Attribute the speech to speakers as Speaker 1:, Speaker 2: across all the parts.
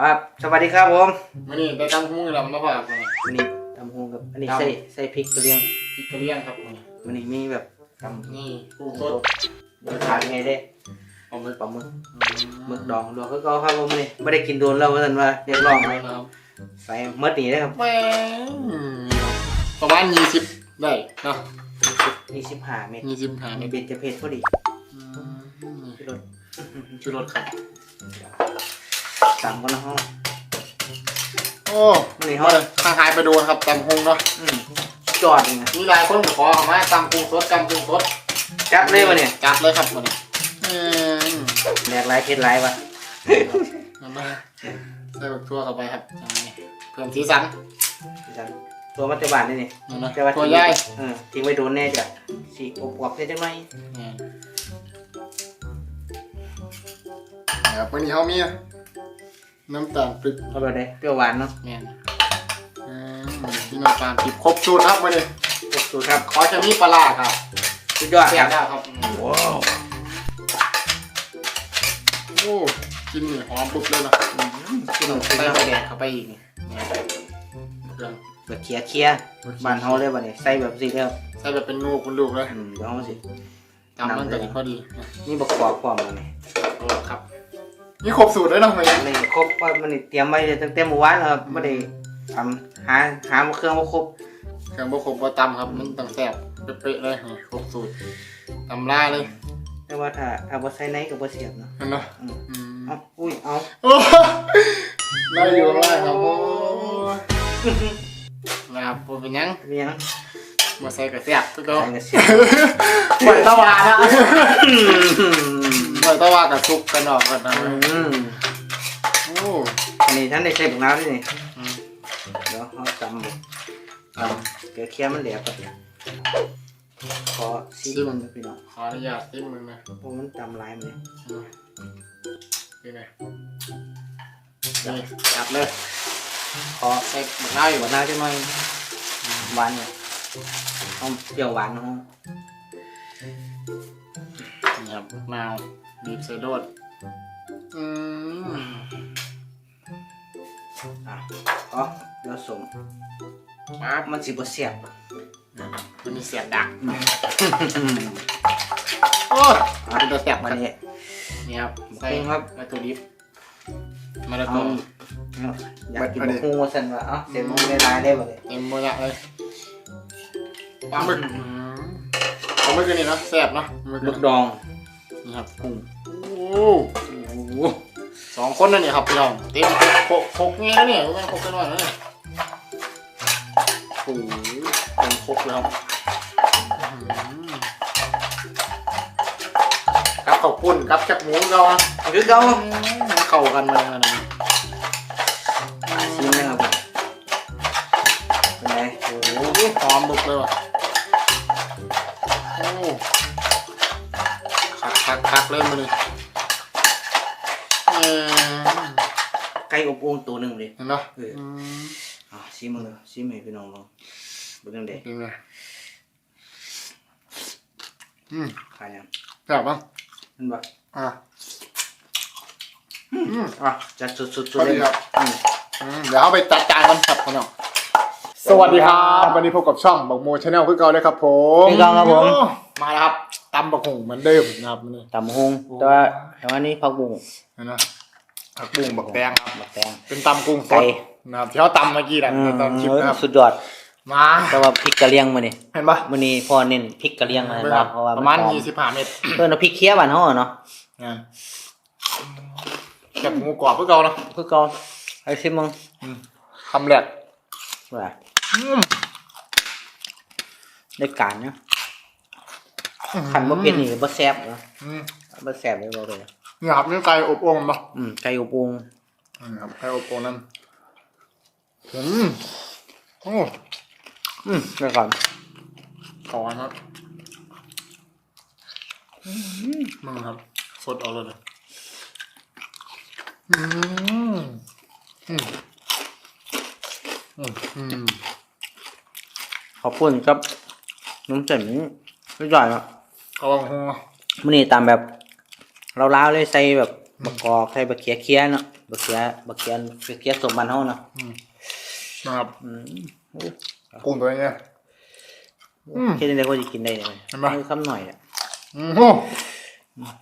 Speaker 1: ครับสวัสดีครับผม
Speaker 2: มันนี่ได้ตั้งหุ้งแล้วมันมาพอกับมัน
Speaker 1: วันนี้ตำฮงกับอันนี้
Speaker 2: ครับ
Speaker 1: ใส่ใส่พริกกระเลียง
Speaker 2: พริกกระเลียงครับมัน
Speaker 1: วันนี้มีแบบตำ
Speaker 2: นี่กุ้ง
Speaker 1: ส
Speaker 2: ส
Speaker 1: ด
Speaker 2: ด
Speaker 1: รสชาติไงเด้
Speaker 2: เอามือ
Speaker 1: ปลาหมึกหมึกดองดองก็ครับผมวันนี้ไม่ได้กินโดนแล้วว่าท่านว่าเรียกร้อง
Speaker 2: ไป
Speaker 1: เลย
Speaker 2: ครับ
Speaker 1: ใส่เมื่อนี้นะครับ
Speaker 2: แหมประมาณยี่สิบได้เนาะ
Speaker 1: นี่สิบห้าเมตร
Speaker 2: ยี่สิบหา
Speaker 1: ใน
Speaker 2: ใน
Speaker 1: เบญจเพศพอดีที่รถ
Speaker 2: ชูรสครับ
Speaker 1: ตำกันนะฮะ
Speaker 2: โอ้
Speaker 1: วันนี้
Speaker 2: มา
Speaker 1: เขา
Speaker 2: เลยทางหายไปโดนครับตำหุ้งเนาะ
Speaker 1: อืมจอดเลยนะ
Speaker 2: มีหลายคนขอเข้ามาตำกุ้งสดตำกุ้งสด
Speaker 1: จับเลยวันนี้
Speaker 2: จัดเลยครับวันนี้อืม
Speaker 1: แหลกลายเพชรลายวะ
Speaker 2: เอามาใส่บักทั่วเข้าไปครับนี่เพิ่มสีสัน
Speaker 1: ตัวมัจจุบันนี่นี่
Speaker 2: นี่นะ
Speaker 1: แต่ว่า
Speaker 2: ตัวใหญ่
Speaker 1: เออทิ้งไว้โดนแน่จ้ะสีอบวบๆได้จังไหม
Speaker 2: นี่นะครับวันนี้เขามี น้ำตาลปรึก
Speaker 1: เอาแบบไหนเปรี้ยวหวานเนาะ
Speaker 2: เนี่ยอืมมีน้ำตาลปิบครบสูตรครับวันนี้
Speaker 1: ครบสูตรครับ
Speaker 2: ขอจะมีปลาร้าครับ
Speaker 1: สุดยอด
Speaker 2: เสี
Speaker 1: ค
Speaker 2: ย
Speaker 1: รั
Speaker 2: บบได้ครับ
Speaker 1: ว้าว
Speaker 2: โอ้กินนี่หอมปุ๊บเลยนะ
Speaker 1: กิน
Speaker 2: ใส่
Speaker 1: ใส่
Speaker 2: ใบ
Speaker 1: แบบ
Speaker 2: แดงเข้าไปอีกนี่เนี่ยเครื่อง
Speaker 1: แบบเคี้ยเคี้ยบ้านเฮาเลยบัดนี้ใส่แบบสิแล้ว
Speaker 2: ใส่แบบเป็นลูกเป็นลูกเลย
Speaker 1: อืมเดี๋ยวเฮาสิ
Speaker 2: จำมันก็ดีพอดี
Speaker 1: นี่บักกอกพร้อมแล้วนี่
Speaker 2: ครับ นี่ครบสูตรเลยนะเฮ้ย
Speaker 1: อันนี้ครบว่ามันนี่เตรียมไว้ตั้งแต่เมื่อวานแล้วครับบ่ได้ทำหาหาเครื่องบ่ครบ
Speaker 2: เครื่องบ่ครบบ่ตำครับ มันต้องแซ่บเป๊ะๆเลยนี่ครบสูตรตำล่าเลย
Speaker 1: แต่ว่าถ้าถ้าบ่ใส่ในก็บ่เสียบเนาะ
Speaker 2: เห็นไหม
Speaker 1: อืม
Speaker 2: อืม
Speaker 1: เอาอุ้ยเอา
Speaker 2: โอ้ได้อยู่ได้ครับโอ้ยนะครับผมเป็นหยัง
Speaker 1: เมียง
Speaker 2: มาใส่กระเสียบทุกคน
Speaker 1: ใส่ก็เสียบ
Speaker 2: ปล่อยตะวานะป ล่อยตะวากับซุปกันออกกันนะ
Speaker 1: อืม
Speaker 2: โอ้
Speaker 1: อันนี้ท่านได้ใส่บักน้ำด้วยนี่เดี๋ยวเอาตำเลยตำเกลือเคี่ยวมันเหลวก่อนขอซีมันพี่น้อง
Speaker 2: ขออนุญาตติ้มมึงนะ
Speaker 1: เพราะมันตำลายมันเลย
Speaker 2: อืมนี่ไงจับเลย
Speaker 1: ขอ
Speaker 2: ใส่หมึกน้าอยู่
Speaker 1: หัวหน้าจะมาหมหวานเนี่ยต้องเปรี้ยวหวานนะ
Speaker 2: นี่ครับมะนาว บีบใส่โดดอืม
Speaker 1: อะอ๋อเดี๋ยวสม
Speaker 2: ปั๊บ
Speaker 1: มันสิบ่เสียบ
Speaker 2: มันมีเสียบดักโอ้ยเป็นตัวเสียบ
Speaker 1: มั
Speaker 2: มันน
Speaker 1: นี่
Speaker 2: นี่ครับใส่
Speaker 1: ครับ
Speaker 2: วัตถุดิบมาแล้ว
Speaker 1: เอา
Speaker 2: ก็
Speaker 1: อยากกินมะฮูว่าซั่นว่าเอ้าเสียบมันได้หลายได้บ่เลย
Speaker 2: เต็มหมดละเลยปลาหมึกปลาหมึกอันนี้เนาะแซ่บเนาะหมึก
Speaker 1: ลูกดอง
Speaker 2: นี่ครับกุ้งโอ้โหสองคนนั่นนี่ครับพี่น้องเต็มโคกโคกเงี้ยนะเนี่ยไม่โคกกันหน่อยนะเนี่ยโอ้โหเต็มโคกเลยครับอื้อหือกับข้าวปุ้นกับแคบหมูเราอะ
Speaker 1: คือเก่า
Speaker 2: เข้ากันเลยนะ กคักคักเลยมันเลยเออ
Speaker 1: ไก่อบโอ่งตัวหนึงเลย
Speaker 2: เห็นเนาะ
Speaker 1: เออ
Speaker 2: อืม
Speaker 1: อะชิมมึงเลยชิมให้พี่น้องลองเบิ่งเด้
Speaker 2: จริงเลยอืม
Speaker 1: ขายยัง
Speaker 2: แบบป่ะ
Speaker 1: มันบ่
Speaker 2: อะอืม
Speaker 1: อะจัดสุดๆ
Speaker 2: พอ
Speaker 1: เล
Speaker 2: ดี
Speaker 1: ย
Speaker 2: ครับ
Speaker 1: อืม
Speaker 2: อืมเดี๋ยวเอาไปจัดจานกันครับพี่น้องสวัสดีครับ วันนี้พบกับช่องบักโมชาแนลคือเก่าเลยครับผม
Speaker 1: พี่กองครับผม
Speaker 2: มาแล้วครับ ตำบักหุ่งเหมือนเดิมนะครับนี่
Speaker 1: ตำฮงแต่ว่าแต่ว่านี่ผักบุ้ง
Speaker 2: เห็นไหมผักบุ้งบักแดงครับ
Speaker 1: บักแตง
Speaker 2: เป็นตำกุ้งส
Speaker 1: ไก่
Speaker 2: ดนะครับที่เขาตำเมื่อกี้แหละ
Speaker 1: อืม
Speaker 2: ตำชิปนะครับ
Speaker 1: สุดยอด
Speaker 2: มา
Speaker 1: แต่ว่าพริกกะเหรี่ยงมื้อนี้
Speaker 2: เห็นปะ
Speaker 1: มื้อนี้พ่อเน้นพริกกะเหรี่ยงมา
Speaker 2: เห็น
Speaker 1: ค
Speaker 2: ปะ
Speaker 1: รับเพราะว่า
Speaker 2: ประมาณ
Speaker 1: หอ
Speaker 2: ยี่สิบห้าเม็ด
Speaker 1: เพิ่นเอาพริกเคี้ยวบ้านเฮาอะเนาะ
Speaker 2: นะกับหมูกรอบเพื่อเก่าเนาะ
Speaker 1: คือเก่าให้ชิมมึง
Speaker 2: คำแรก
Speaker 1: ว่า
Speaker 2: อืม
Speaker 1: ได้การเนาะ คันบ่เผ็ดนี่บ่แซ่บเนาะ
Speaker 2: อืม
Speaker 1: บ่แซ่บเลยบ่เลย
Speaker 2: นี่ครับนี่ไก่อบโอ่งปะ
Speaker 1: อืมไก่อบโอ่ง
Speaker 2: นี่ครับไก่อบโอ่งนั่นอืมโอ้
Speaker 1: อืมเดี๋ยวก่อน
Speaker 2: ขอครับอืมมึงครับสดเอาเลยนะอืมอืมอืมอืม
Speaker 1: ขอบคุณครับน้ำเส้นนี่สุดยอดเนาะ
Speaker 2: เอาบังหัว
Speaker 1: มื้อนี้ตามแบบลาวๆเลยใส่แบบมะกอกใส่บะเขียเคี้ยเนาะบักเขียบักเขียบักเขียสมบันเฮาเนาะ
Speaker 2: นะครับ
Speaker 1: อืมโอ้
Speaker 2: กุ้งตัวนี้อืม
Speaker 1: คิดได้ก็จะกินได้เลย
Speaker 2: เห็นปะ
Speaker 1: ให้คำหน่อยอะ
Speaker 2: อืมโอ้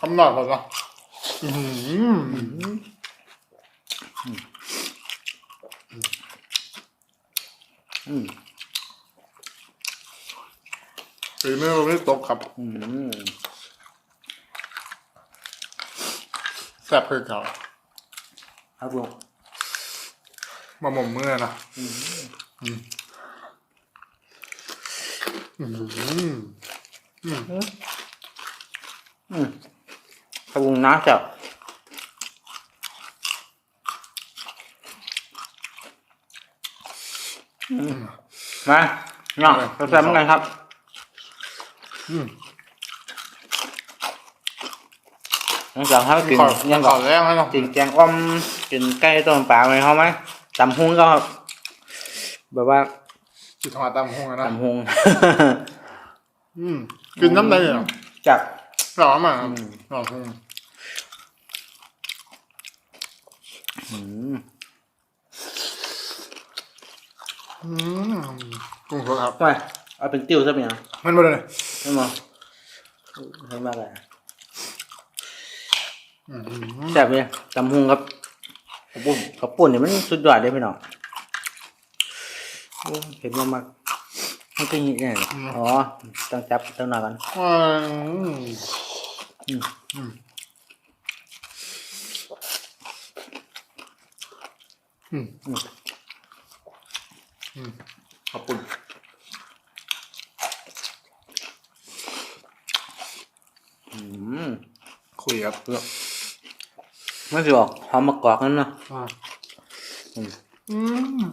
Speaker 2: คำหน่อยก่อนนะอืม
Speaker 1: อืม
Speaker 2: ฝีมือเราไม่ตกครับ
Speaker 1: อืม
Speaker 2: แซ่บคือเขา
Speaker 1: ครับลุง
Speaker 2: มาหม่มมือนะอืมอืม
Speaker 1: อืมครับลุงน้าจับอืมมาเนาะเราแซ่บเหมือนกันครับ
Speaker 2: อืม
Speaker 1: หลังจากให้กิน
Speaker 2: ขอ
Speaker 1: ยัง
Speaker 2: ข
Speaker 1: ก่
Speaker 2: อ
Speaker 1: อน
Speaker 2: แรงให้เนาะ
Speaker 1: กินแกงอ้อมกินไก่ต้มปลาไหมเขาไหมตำฮุ้งก็แบบว่า
Speaker 2: จิตหัวตามห้องนะ
Speaker 1: ตำฮุ้ง
Speaker 2: อืมกินน้ำได้เหรอ
Speaker 1: จับ
Speaker 2: หล่อมาก
Speaker 1: อืม
Speaker 2: หล่อห้อง
Speaker 1: อืม
Speaker 2: อืมกุ้งสดครับ
Speaker 1: ทำไม เอาเป็นติ้วซะเป็นยัง
Speaker 2: มันมาเลย
Speaker 1: ไม่มองไม่มากเลย
Speaker 2: อืม
Speaker 1: แซ่บเลยตำฮุ้งครับข้าวปุ้นข้าวปุ้นเนี่ยมันสุดยอดเลยพี่น้องโอ้เห็นมากมากมันก็อย่างนี้เนี่ยอ๋อต้องจับต้องหน่อยกัน
Speaker 2: อืม
Speaker 1: อืม
Speaker 2: อืมอืมอืมอืมขอบคุณ
Speaker 1: อืม
Speaker 2: คุยครับเพื่อน
Speaker 1: ไม่สิบอกหอมมะกอกนั่นเนาะ
Speaker 2: อ่า
Speaker 1: อืม
Speaker 2: อืม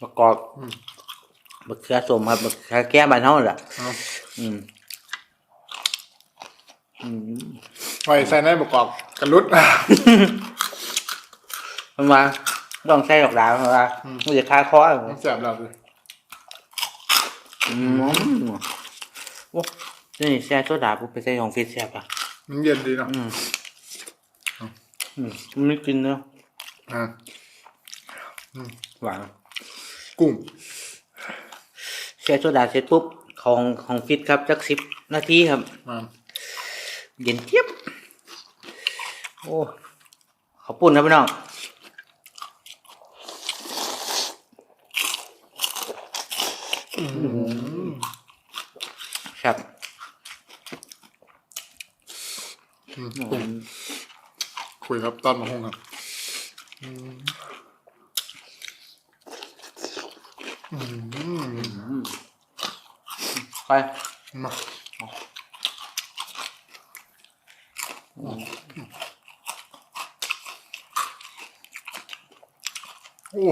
Speaker 1: มะกอก
Speaker 2: อืม
Speaker 1: มะเขือส้มครับมะเขือแก้บ้านเฮาแหละ
Speaker 2: เอา
Speaker 1: อืมอืม
Speaker 2: ไว้ใส่ในประกอบกันรุด
Speaker 1: มันว่าต้องใช้ดอกดาวเพราะว่า
Speaker 2: อืม
Speaker 1: มันจะคาคอ
Speaker 2: มันแซ่บแล้วเลย
Speaker 1: อืมโอ้นี่แช่โซดาปุ๊บไปใส่ของฟิตแซ่บอะ
Speaker 2: มันเย็นดีเนาะ
Speaker 1: อืมอืมมันไม่กินเนาะ
Speaker 2: อ่า
Speaker 1: หวาน
Speaker 2: กุ้ง
Speaker 1: แช่โซดาเสร็จปุ๊บของของฟิตครับจักสิบนาทีครับ
Speaker 2: มา
Speaker 1: เย็นเจี๊ยบโอ้ขอบปุ่นครับพี่น้อง
Speaker 2: อืม
Speaker 1: ครับ
Speaker 2: อืมกุ้งคุยครับตอนมาห้องครับอืมอืม
Speaker 1: ไป
Speaker 2: มาโอ้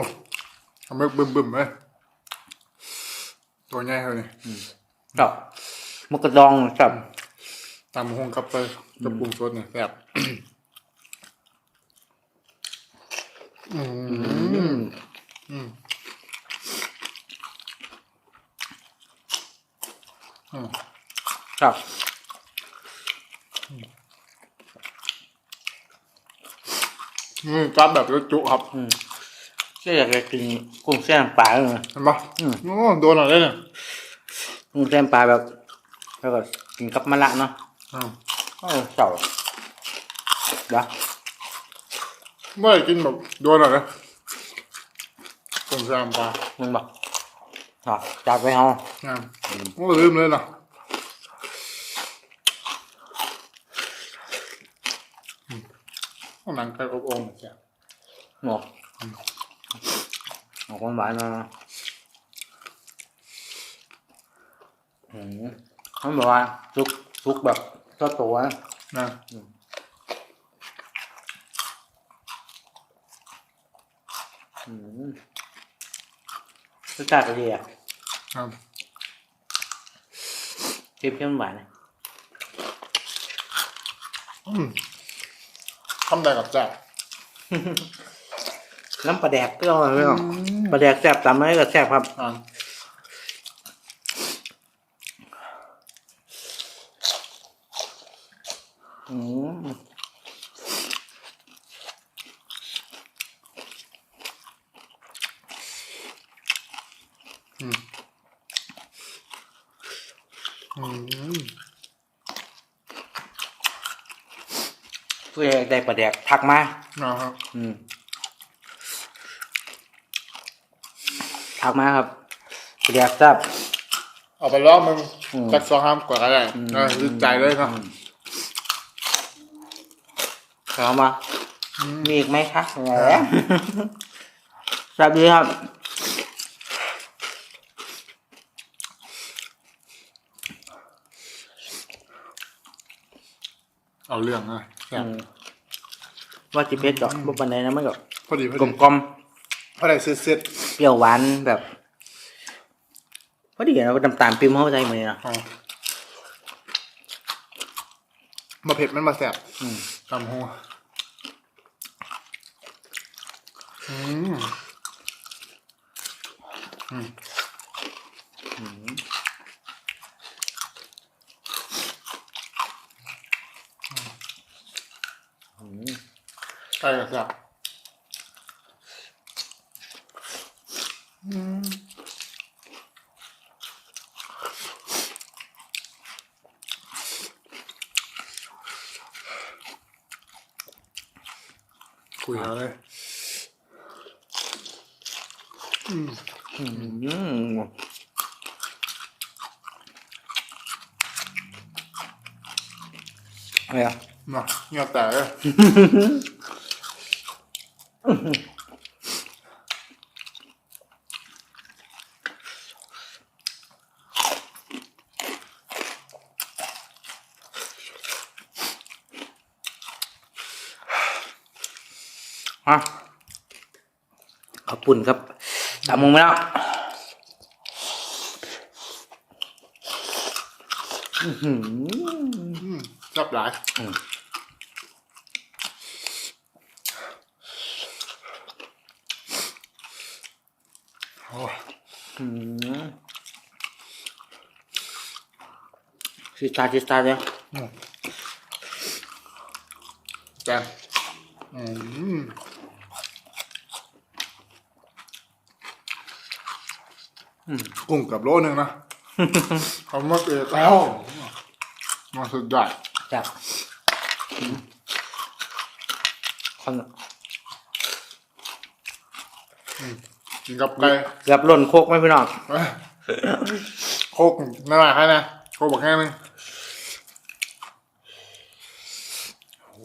Speaker 2: ทำให้บึมบึมๆเลย ตัวใหญ่เลย
Speaker 1: ครับมะกระดองครับ
Speaker 2: ตามห้องครับไปกับปรุงสดเนี่ยแซ่บอืมอืมอืม
Speaker 1: ครับ
Speaker 2: นี่จับแบบจุๆครับ
Speaker 1: อืม ก็อยากจะกินกุ้งแช่น้ำปลาเลย
Speaker 2: เห็นปะ
Speaker 1: อืม
Speaker 2: โอ้โดนอะไรเนี่ย
Speaker 1: กุ้งแช่น้ำปลาแบบ แล้วก็กินกับมะระเนาะ
Speaker 2: อ่า
Speaker 1: โอ้เจ้าเดี๋ยว
Speaker 2: ไม่ได้กินแบบโดนอะไรผมแซมปลา
Speaker 1: มึงบอกอ๋อจับไปเอา
Speaker 2: อ่าโอ้ลืมเลยนะอืมเอาหนังไก่อบโอ่งแซ่บ
Speaker 1: หมก หมกหวานๆเนาะอืมเขาบอกว่าซุกซุกแบบเจ้าตัวนะ
Speaker 2: นะ
Speaker 1: อืมรสชาติก็ดีอะ
Speaker 2: ครับ
Speaker 1: เค็มเค็มหวานนะ
Speaker 2: อืมทำได้กับแซ่บ
Speaker 1: น้ำปลาแดกก็อร่อยไม่หรอกปลาแดกแซ่บตำอะไรก็แซ่บครับ
Speaker 2: อ่า
Speaker 1: อืม
Speaker 2: อืม
Speaker 1: ผู้ใดได้ประแดกทักมา
Speaker 2: นะครับ
Speaker 1: อืม ทักมาครับประแดกแซ่บ
Speaker 2: เอาไปรอบมึง
Speaker 1: อืม
Speaker 2: จักสองห้ามกว่าก็ได้
Speaker 1: อืม
Speaker 2: เออดีใจเลยเนาะ
Speaker 1: ถามมามีอีกไหมคะแหมแซ่บดีครับ
Speaker 2: เอาเรื่องนะแซ่บ
Speaker 1: อืมว่าจิเพชรก็บ่ปานใดนะมันก็
Speaker 2: พอดีพอก
Speaker 1: ล
Speaker 2: ดี
Speaker 1: มกลม
Speaker 2: พอได้เสร็จ
Speaker 1: ๆ เปรี้ยวหวานแบบพอดีนะน้ำตาลปิมเข้าใจมือนะ
Speaker 2: ๆอ๋อมาเผ็ดมันมาแซ่บ
Speaker 1: อืม
Speaker 2: ตำหัวอืมอืมใช่ครับคุยเอาเลย
Speaker 1: อืมอะไรอะ
Speaker 2: มาเงียบแต่เลย
Speaker 1: ฮะขอบคุณครับ ตามมึงมาแล้วอื้อหือ
Speaker 2: อืมชอบหลายโอ้
Speaker 1: สิตาชิตาเลย
Speaker 2: แจมอืม กุ้งกับโลนึงนะเขามาเกลือแล้วมาสุดยอด
Speaker 1: จับคน
Speaker 2: กินกับไก่
Speaker 1: เกือบหล่นโคกไหมพี่น้อง
Speaker 2: เอ้ยโคกไม่ไหวแค่นะโคกบอกแค่นึงโอ้โห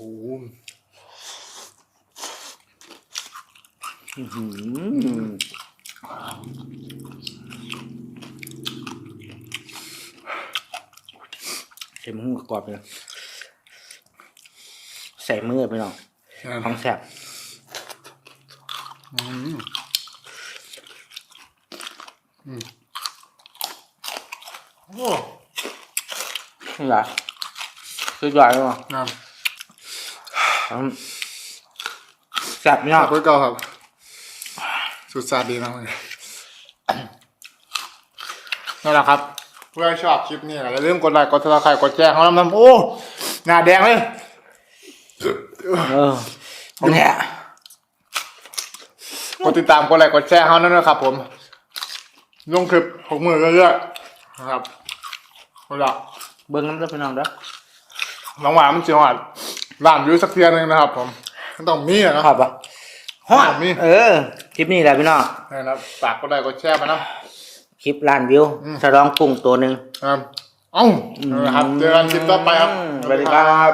Speaker 1: อื้อหือ ใส่มือกรอบเลยใส่มือพี่น้องของแสบ
Speaker 2: อืมอืมโอ้
Speaker 1: นี่แหละสุดยอดเลยมั้ง
Speaker 2: งาม
Speaker 1: แซ่บพี่น้อง
Speaker 2: ฝากไว้ก่อนครับ สุดสาดดีมากเลยนั่นแหละครับ เพื่อนชอบคลิปนี้อย่าลืมกดไลค์กดติดตามกดแชร์ของน้ำน้ำโอ้หน้าแดงเลย
Speaker 1: เออเนี่ย
Speaker 2: กดติดตามกดไลค์กดแชร์เขานั่นนะครับ ผมลงคลิปหกมือเรื่อยๆนะครับเอาละ
Speaker 1: เบิ้งน้ำเด้อพี่น้องเด้อ
Speaker 2: หลังหวานมันจีหอดร้านวิวสักเทียหนึงนะครับ ผมมันต้องมีอะเนาะ
Speaker 1: ครับปะฮอด
Speaker 2: มี
Speaker 1: เออคลิปนี้แหละพี่น้อง
Speaker 2: นะครับฝากกดไลค์กดแชร์มานะ
Speaker 1: คลิปล้านวิว
Speaker 2: อืม
Speaker 1: ฉลองกุ้งตัวหนึ่ง
Speaker 2: ครับเอ้านะครับเจอกันคลิปต่อไปครับ
Speaker 1: สวัสดีครับ